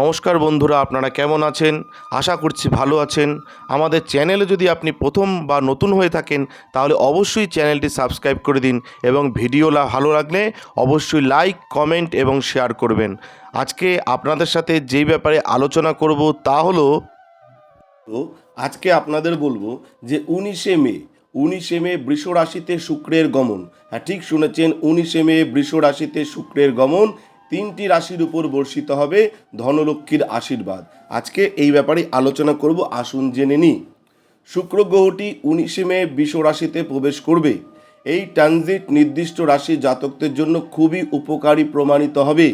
নমস্কার বন্ধুরা, আপনারা কেমন আছেন? আশা করছি ভালো আছেন। আমাদের চ্যানেলে যদি আপনি প্রথম বা নতুন হয়ে থাকেন, তাহলে অবশ্যই চ্যানেলটি সাবস্ক্রাইব করে দিন এবং ভিডিও ভালো লাগলে অবশ্যই লাইক, কমেন্ট এবং শেয়ার করবেন। আজকে আপনাদের সাথে যেই ব্যাপারে আলোচনা করব তা হলো, আজকে আপনাদের বলব যে উনিশে মে উনিশে মে বৃষ রাশিতে শুক্রের গমন। হ্যাঁ ঠিক শুনেছেন, উনিশে মে বৃষ রাশিতে শুক্রের গমন তিনটি রাশির উপর বর্ষিত হবে ধনলক্ষ্মীর আশীর্বাদ। আজকে এই ব্যাপারে আলোচনা করব, আসুন জেনে নিই। শুক্র গ্রহটি উনিশে মে বৃষ রাশিতে প্রবেশ করবে। এই ট্রানজিট নির্দিষ্ট রাশির জাতকদের জন্য খুবই উপকারী প্রমাণিত হবে।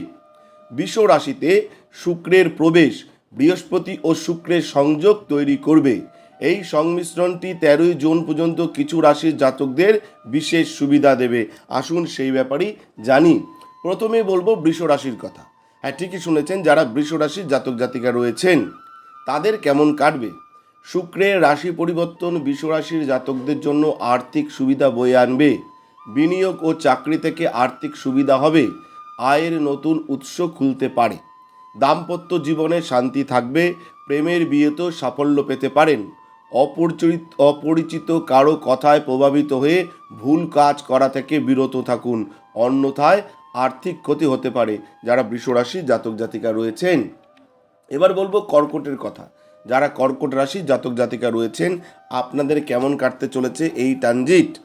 বৃষ রাশিতে শুক্রের প্রবেশ, বৃহস্পতি ও শুক্রের সংযোগ তৈরি করবে। এই সংমিশ্রণটি তেরোই জুন পর্যন্ত কিছু রাশির জাতকদের বিশেষ সুবিধা দেবে। আসুন সেই ব্যাপারেই জানি। প্রথমে বলব বৃষ রাশির কথা। হ্যাঁ ঠিকই শুনেছেন, যারা বৃষ রাশির জাতক জাতিকা রয়েছেন, তাদের কেমন কাটবে? শুক্রের রাশি পরিবর্তন বৃষ রাশির জাতকদের জন্য আর্থিক সুবিধা বয়ে আনবে। বিনিয়োগ ও চাকরি থেকে আর্থিক সুবিধা হবে। আয়ের নতুন উৎস খুলতে পারে। দাম্পত্য জীবনে শান্তি থাকবে। প্রেমের বিয়েতেও সাফল্য পেতে পারেন। অপরিচিত অপরিচিত কারও কথায় প্রভাবিত হয়ে ভুল কাজ করা থেকে বিরত থাকুন। অন্যথায় আর্থিক ক্ষতি হতে পারে যারা বৃষরাশি জাতক জাতিকা রয়েছেন। এবার বলব কর্কটের কথা। যারা কর্কট রাশি জাতক জাতিকা রয়েছেন, আপনাদের কেমন কাটতে চলেছে এই ট্রানজিট?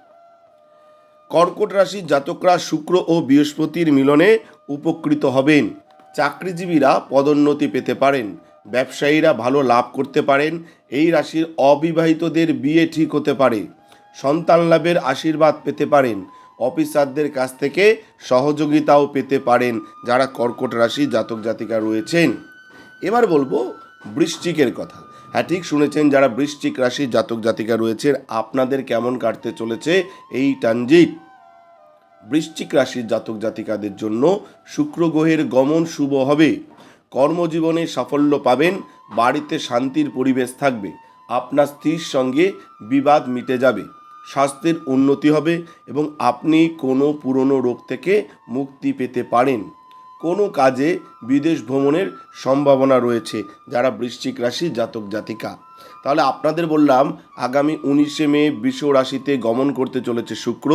কর্কট রাশির জাতকরা শুক্র ও বৃহস্পতির মিলনে উপকৃত হবেন। চাকরিজীবীরা পদোন্নতি পেতে পারেন। ব্যবসায়ীরা ভালো লাভ করতে পারেন। এই রাশির অবিবাহিতদের বিয়ে ঠিক হতে পারে। সন্তান লাভের আশীর্বাদ পেতে পারেন। অফিসারদের কাছ থেকে সহযোগিতাও পেতে পারেন যারা কর্কট রাশি জাতক জাতিকা রয়েছেন। এবার বলব বৃশ্চিকের কথা। হ্যাঁ ঠিক শুনেছেন যারা বৃশ্চিক রাশি জাতক জাতিকা রয়েছেন, আপনাদের কেমন কাটতে চলেছে এই ট্রানজিট? বৃশ্চিক রাশির জাতক জাতিকাদের জন্য শুক্র গ্রহের গমন শুভ হবে। কর্মজীবনে সাফল্য পাবেন, বাড়িতে শান্তির পরিবেশ থাকবে, আপনার স্ত্রীর সঙ্গে বিবাদ মিটে যাবে। স্বাস্থ্যের উন্নতি হবে এবং আপনি কোনো পুরনো রোগ থেকে মুক্তি পেতে পারেন। কোনো কাজে বিদেশ ভ্রমণের সম্ভাবনা রয়েছে, যারা বৃশ্চিক রাশি জাতক জাতিকা। তাহলে আপনাদের বললাম, আগামী উনিশে মে বৃষ রাশিতে গমন করতে চলেছে শুক্র।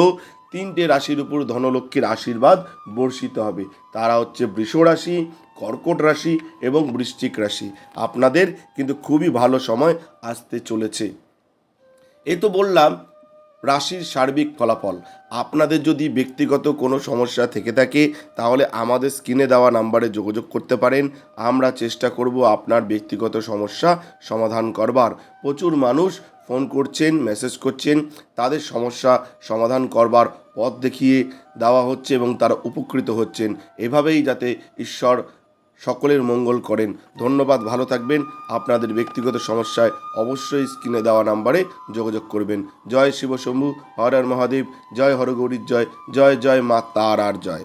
তিনটে রাশির উপর ধনলক্ষ্মীর আশীর্বাদ বর্ষিত হবে। তারা হচ্ছে বৃষ রাশি, কর্কট রাশি এবং বৃশ্চিক রাশি। আপনাদের কিন্তু খুবই ভালো সময় আসতে চলেছে। এই তো বললাম রাশির সার্বিক ফলাফল। আপনাদের যদি ব্যক্তিগত কোনো সমস্যা থেকে থাকে, তাহলে আমাদের স্ক্রিনে দেওয়া নাম্বারে যোগাযোগ করতে পারেন। আমরা চেষ্টা করব আপনার ব্যক্তিগত সমস্যা সমাধান করবার। প্রচুর মানুষ ফোন করছেন, মেসেজ করছেন, তাদের সমস্যা সমাধান করবার পথ দেখিয়ে দেওয়া হচ্ছে এবং তারা উপকৃত হচ্ছেন। এভাবেই যাতে ঈশ্বর সকলের মঙ্গল করেন। ধন্যবাদ, ভালো থাকবেন। আপনাদের ব্যক্তিগত সমস্যায় অবশ্যই স্ক্রিনে দেওয়া নাম্বারে যোগাযোগ করবেন। জয় শিব শম্ভু হর হর মহাদেব, জয় হরগৌরীর জয় জয় জয় মা তার আর জয়।